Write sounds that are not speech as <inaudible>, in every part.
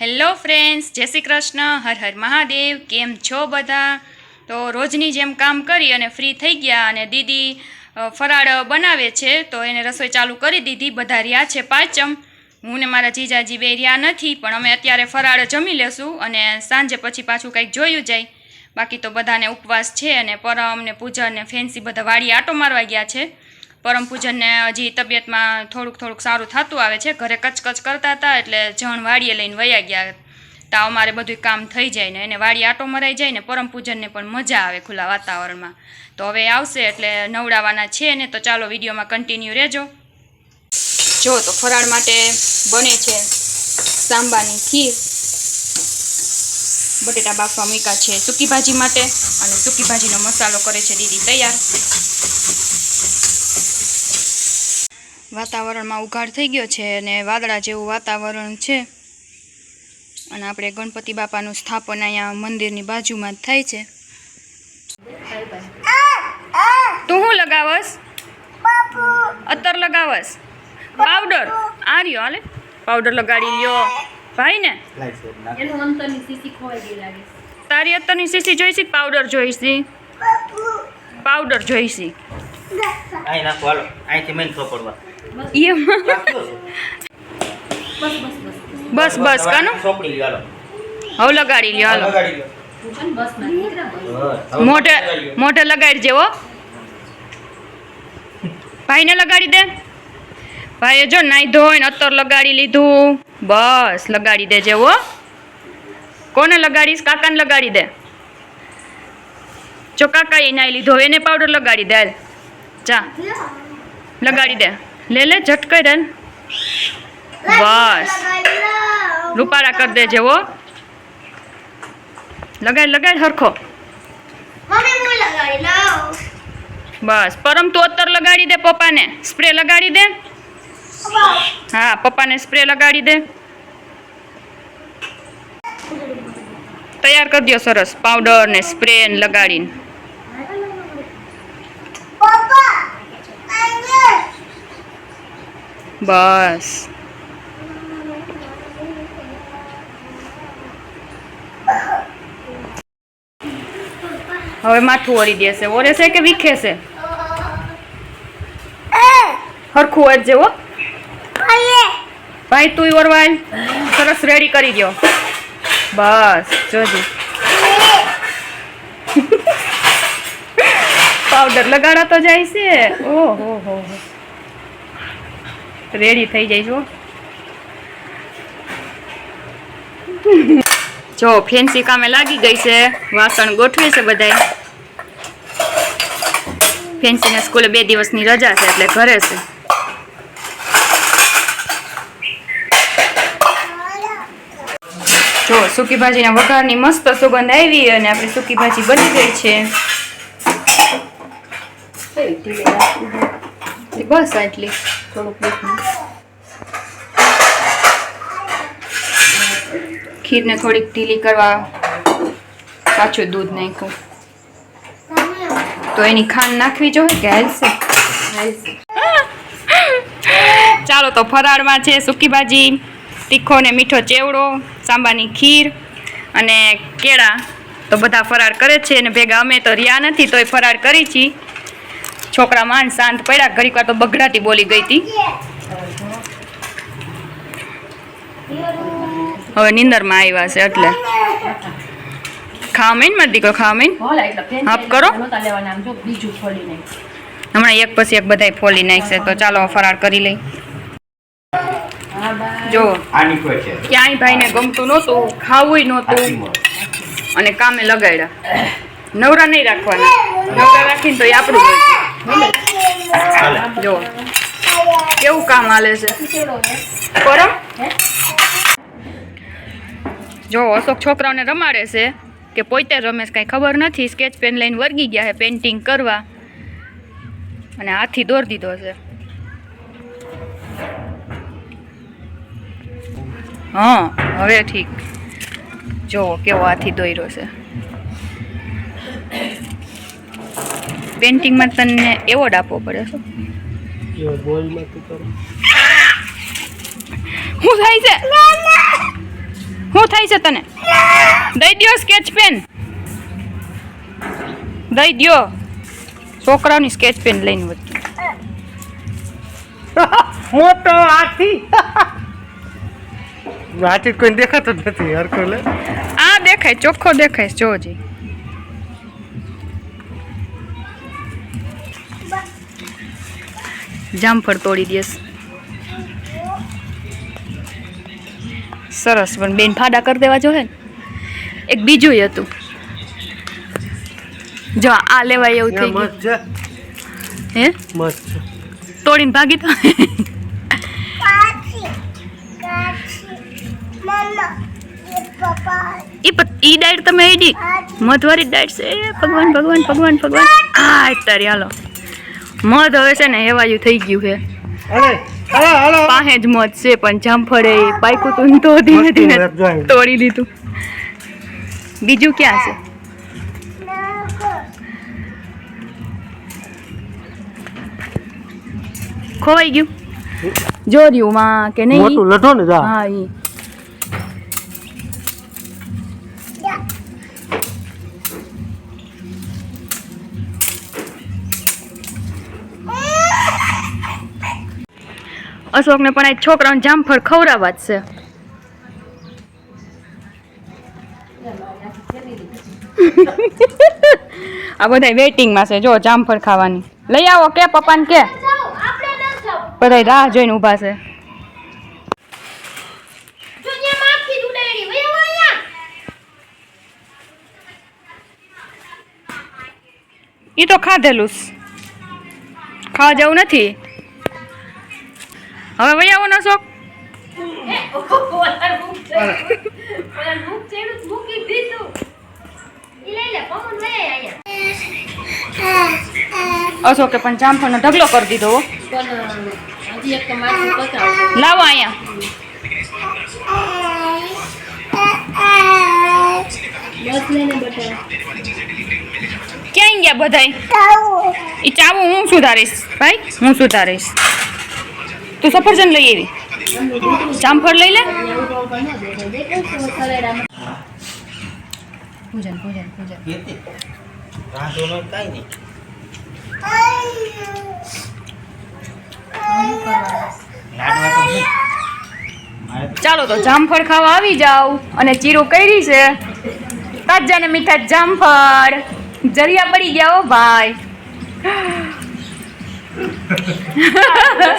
Hello friends, જય શ્રી કૃષ્ણ, હર હર મહાદેવ, કેમ છો બધા? તો રોજની જેમ કામ કરી અને ફ્રી થઈ ગયા અને દીદી ફરાળ બનાવે છે, તો એને રસોઈ ચાલુ કરી દીધી, બધા રહ્યા છે પાંચમ. હું ને મારા જીજાજી બે રહ્યા નથી, પણ અમે અત્યારે ફરાળ જમી લેશું અને સાંજે પછી પાછું કંઈક જોયું જાય. બાકી તો બધાને ઉપવાસ છે અને પરમ ને પૂજન ને ફેન્સી બધા વાડી આટો મારવા ગયા છે. પરમ પૂજનને હજી તબિયતમાં થોડુંક થોડુંક સારું થતું આવે છે. ઘરે કચકચ કરતા હતા એટલે જણ વાડીએ લઈને વયા ગયા. તા અમારે બધું કામ થઈ જાય ને. એને વાડી આટો મરાઈ જાય ને પરમ પૂજનને પણ મજા આવે ખુલ્લા વાતાવરણમાં. તો હવે આવશે એટલે નવડાવવાના છે ને, તો ચાલો વિડીયોમાં કન્ટિન્યુ રહેજો. જો તો ફરાળ માટે બને છે સાંબાની ખીર. બટેટા બાફવા મૂક્યા છે સૂકી ભાજી માટે અને સૂકી ભાજીનો મસાલો કરે છે દીદી તૈયાર. વાતાવરણમાં ઉઘાડ થઈ ગયો છે અને વાદળા જેવું વાતાવરણ છે. અને આપણે ગણપતિ બાપાનું સ્થાપન અહીંયા મંદિરની બાજુમાં જ થાય છે. તું શું લગાવસ? અત્તર લગાવસ? પાવડર આ રહ્યો, હાલે. પાવડર લગાડી લ્યો. ભાઈ ને? તારી અત્તરની સીસી જોઈશી પાવડર જોઈશી? પાવડર જોઈશી. અહીં નાખો, હાલો. અહીંથી મેં ખબર બસ બસ બસ બસ બસ કાનો? હવે લગાડી લ્યો હાલો. મોટે લ્યો. તું છે ને બસમાં નીકળ્યા બસ બસ, હવે મોઢે લગાડી જેવો. ભાઈને લગાડી દે. ભાઈએ જો નાઈ ધોઈને અત્તર લગાડી લીધું. બસ લગાડી દે જેવો કોને લગાડીશ? કાકાને લગાડી દે. જો કાકાએ નાઈ લીધો એને પાવડર લગાડી દે જા. લગાડી દે. લે લે ઝટકાઈ રન બસ. રૂપાળા કરી દે જેવો લગાડ લગાડ હરખો. બસ. પરમ તું અત્તર લગાડી દે પપ્પાને. સ્પ્રે લગાડી દે. હા પપ્પાને સ્પ્રે લગાડી દે. તૈયાર કરી દો સરસ. પાવડર ને સ્પ્રે ને લગાડીને. બસ. હવે માથું ઓળી દેશે. ઓરે છે કે વિખે છે? હરખું જ જેવો. ભાઈ તું ઓરવાય. સરસ રેડી કરી દો બસ, જોજે. <laughs> પાવડર લગાડા તો જાય છે. ઓહો, હો હો. રેડી થઈ જાય જો, ફેન્સી કામે લાગી ગઈ છે. વાસણ ગોઠવે છે બધાય. ફેન્સીને સ્કૂલે બે દિવસની રજા છે એટલે ઘરે છે. જો સૂકી ભાજીના વઘારની મસ્ત સુગંધ આવી અને આપણી સૂકી ભાજી બની ગઈ છે. બસ આટલી. ખીરને થોડીક ઢીલી કરવા પાછું દૂધ નાખ્યું તો એની ખાંડ નાખવી જોઈએ કે હાલશે. ચાલો તો ફરાળમાં છે સૂકી ભાજી તીખો ને મીઠો ચેવડો સાંબાની ખીર અને કેળા તો બધા ફરાળ કરે છે અને ભેગા અમે તો રહ્યા નથી તોય ફરાળ કરી છી છોકરા માન શાંત પડ્યા. ઘડીક વાર તો બગડાટી બોલી ગઈ હતી હવે નિંદરમાં આવ્યા છે એટલે. ખાવા માંડ મારી દીકરો ખાવા ભલે હાફ કરો. હમણાં એક પછી એક બધાય ફોલી નાખશે. તો ચાલો ફરાળ કરી લઈ. જો ક્યાંય ભાઈ ને ભાઈને ગમતું નહોતું ખાવું નહોતું. અને કામે લગાડ્યા. નવરા નહીં રાખવાના. નવરા રાખીને તો એ આપણું. જો. કેવું કામ હાલે છે? જો અશોક છોકરાઓને રમાડે છે કે પોતે રમેશ કાંઈ ખબર નથી. સ્કેચ પેન લઈને વર્ગી ગયા છે પેઇન્ટિંગ કરવા. અને હાથી દોરી દીધો છે. હા હવે ઠીક. જો કેવો હાથી દોર્યો છે. પેઇન્ટિંગમાં તને એવોર્ડ આપવો પડે છે શું થાય છે? શું થાય છે તને? દઈ દ્યો સ્કેચ પેન. દઈ દ્યો. છોકરાઓની સ્કેચ પેન લઈને વચ્ચે. મોટો આથી હાથી કોઈ દેખાતો જ નથી હરકો લે. આ દેખાય ચોખ્ખો દેખાય જોજી. જામફળ તોડી દેસ સરસ પણ બેન ફાડા કરી દેવા જોઈએ એક બીજું હતું. જો આ લેવાય એવું થઈ ગયું. હે? મસ્ત તોડીને ભાગી તો. ઈ ઈ ડાયટ તમે એડી મધવારી ડાયટ છે. ભગવાન ભગવાન ભગવાન ભગવાન. આ તારી હાલો. મધ હવે છે ને હેવાયું થઈ ગયું છે. પાસે જ મધ છે પણ જામફળે પાયકું તું તો ધીમે ધીમે. તોડી દીધું. બીજું ક્યાં છે? ખોવાઈ ગયું. જોર્યું માં કે નહીં? મોટું લઠો ને હા ઈ. અશોકને પણ આ છોકરાઓને જામફળ ખવડાવવા જ છે. <laughs> આ બધા વેઇટિંગમાં છે જો જામફળ ખાવાની. લઈ આવો કે પપ્પાને કે. બધા રાહ જોઈને ઊભા છે. એ તો ખાધેલું. ખાવા જવું નથી. હવે વહી આવો ના શોખ? અશોકે પણ જામફળનો ઢગલો કરી દીધો લાવો અહીંયા. ક્યાં ગયા બધાય? એ ચાવું હું સુધારીશ ભાઈ? હું સુધારીશ. તું સફરજન લઈ આવી. જામફળ લઈ લે. પૂજન પૂજન પૂજન ચાલો તો જામફળ ખાવા આવી જાવ અને ચીરું કરી છે. તાજા ને મીઠા જામફળ. જરિયા પડી ગયા હો ભાઈ.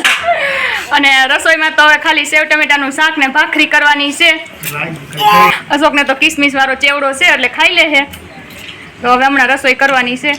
<laughs> અને રસોઈમાં તો ખાલી સેવ, ટમેટાનું શાક ને ભાખરી કરવાની છે. અશોકને તો કિસમિસ વાળો ચેવડો છે, એટલે ખાઈ લે છે. તો હવે હમણાં રસોઈ કરવાની છે.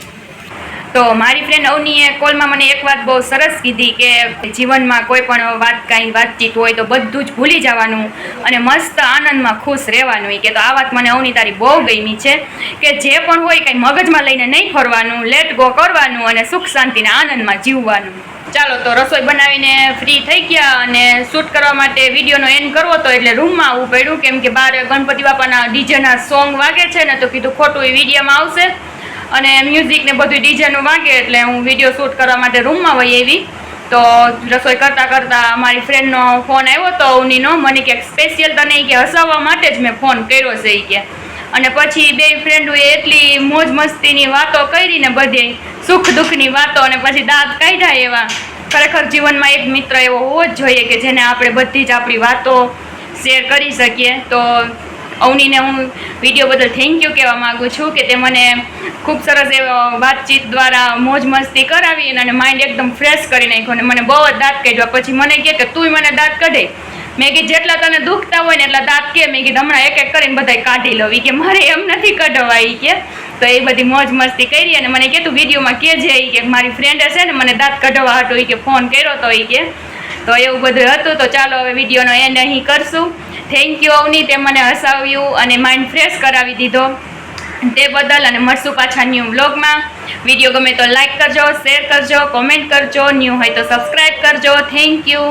તો મારી ફ્રેન્ડ અવનીએ કોલમાં મને એક વાત બહુ સરસ કીધી કે જીવનમાં કોઈ પણ વાત કાંઈ વાતચીત હોય તો બધું જ ભૂલી જવાનું અને મસ્ત આનંદમાં ખુશ રહેવાનું. કે તો આ વાત મને અવની તારી બહુ ગમી છે કે જે પણ હોય કંઈ મગજમાં લઈને નહીં ફરવાનું લેટ ગો કરવાનું અને સુખ શાંતિના આનંદમાં જીવવાનું. ચાલો તો રસોઈ બનાવીને ફ્રી થઈ ગયા અને શૂટ કરવા માટે વિડીયોનો એન્ડ કરવો તો એટલે રૂમમાં આવવું પડ્યું, કેમ કે બહાર ગણપતિ બાપાના ડીજેના સોંગ વાગે છે ને તો કીધું ખોટું એ વિડીયોમાં આવશે. અને મ્યુઝિક ને બધું ડીજેનું વાગે એટલે હું વીડિયો શૂટ કરવા માટે રૂમમાં વહી આવી. તો રસોઈ કરતાં કરતાં મારી ફ્રેન્ડનો ફોન આવ્યો તો ઉનીનો, મને ક્યાંક સ્પેશિયલ તને કે હસાવવા માટે જ મેં ફોન કર્યો છે એ કે. અને પછી બે ફ્રેન્ડોએ એટલી મોજ મસ્તીની વાતો કરીને બધી સુખ દુઃખની વાતો અને પછી દાંત કાઢ્યા એવા. ખરેખર જીવનમાં એક મિત્ર એવો હોવો જ જોઈએ કે જેને આપણે બધી જ આપણી વાતો શેર કરી શકીએ. તો અવનીને હું વીડિયો બદલ થેન્ક યુ કહેવા માગું છું કે તે મને ખૂબ સરસ એવો વાતચીત દ્વારા મોજ મસ્તી કરાવી અને માઇન્ડ એકદમ ફ્રેશ કરી નાખ્યો અને મને બહુ જ દાંત કાઢ્યા. પછી મને કહે કે તુંય મને દાંત કાઢે. મેં કીધું, જેટલા તને દુખતા હોય ને એટલા દાંત કે. મેં કીધું, હમણાં એક એક કરીને બધાય કાઢી લઉં. કે, મારે એમ નથી કઢવા કે તો એ બધી મોજ મસ્તી કરી અને મને કીધું વિડીયોમાં કે જે કે મારી ફ્રેન્ડ હશે ને મને દાંત કઢવા હતો ઈ કે ફોન કર્યો તો ઈ કે. તો એવું બધું હતું, તો ચાલો હવે વિડીયોનો એન્ડ અહીં કરશું. થેન્ક યુ અવની, તે મને હસાવ્યું અને માઇન્ડ ફ્રેશ કરાવી દીધો. તે બદલ અને મળશું પાછા ન્યૂ બ્લોગમાં વીડિયો ગમે તો લાઇક કરજો શેર કરજો કોમેન્ટ કરજો. ન્યૂ હોય તો સબસ્ક્રાઈબ કરજો. Thank you